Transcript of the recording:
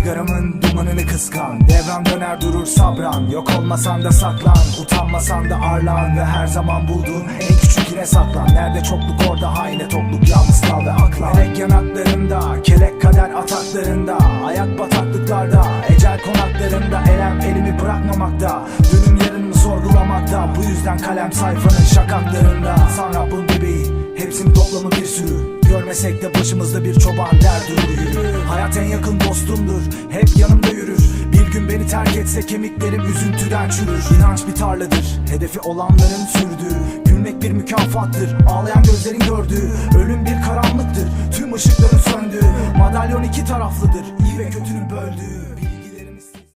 Sigaramın dumanını kıskan. Devran döner durur sabran. Yok olmasan da saklan. Utanmasan da arlan. Ve her zaman bulduğun en küçük yine saklan. Nerede çokluk orada haine topluk Yalnız kal ve aklan. Melek yanaklarında Kelek kader ataklarında Ayak bataklıklarda Ecel konaklarında Elem elimi bırakmamakta Dünüm yarınımı sorgulamakta Bu yüzden kalem sayfanın şakaklarında. Sonra bunun bebeği Hepsinin toplamı bir sürü. Görmesek de başımızda bir çoban der durur yürü Hayat en yakın dostumdur. Hep yanımda yürür. Bir gün beni terk etse kemiklerim üzüntüden çürür. İnanç bir tarladır. Hedefi olanların sürdüğü. Gülmek bir mükafattır. Ağlayan gözlerin gördüğü. Ölüm bir karanlıktır. Tüm ışıkların söndüğü. Madalyon iki taraflıdır. İyi ve kötünün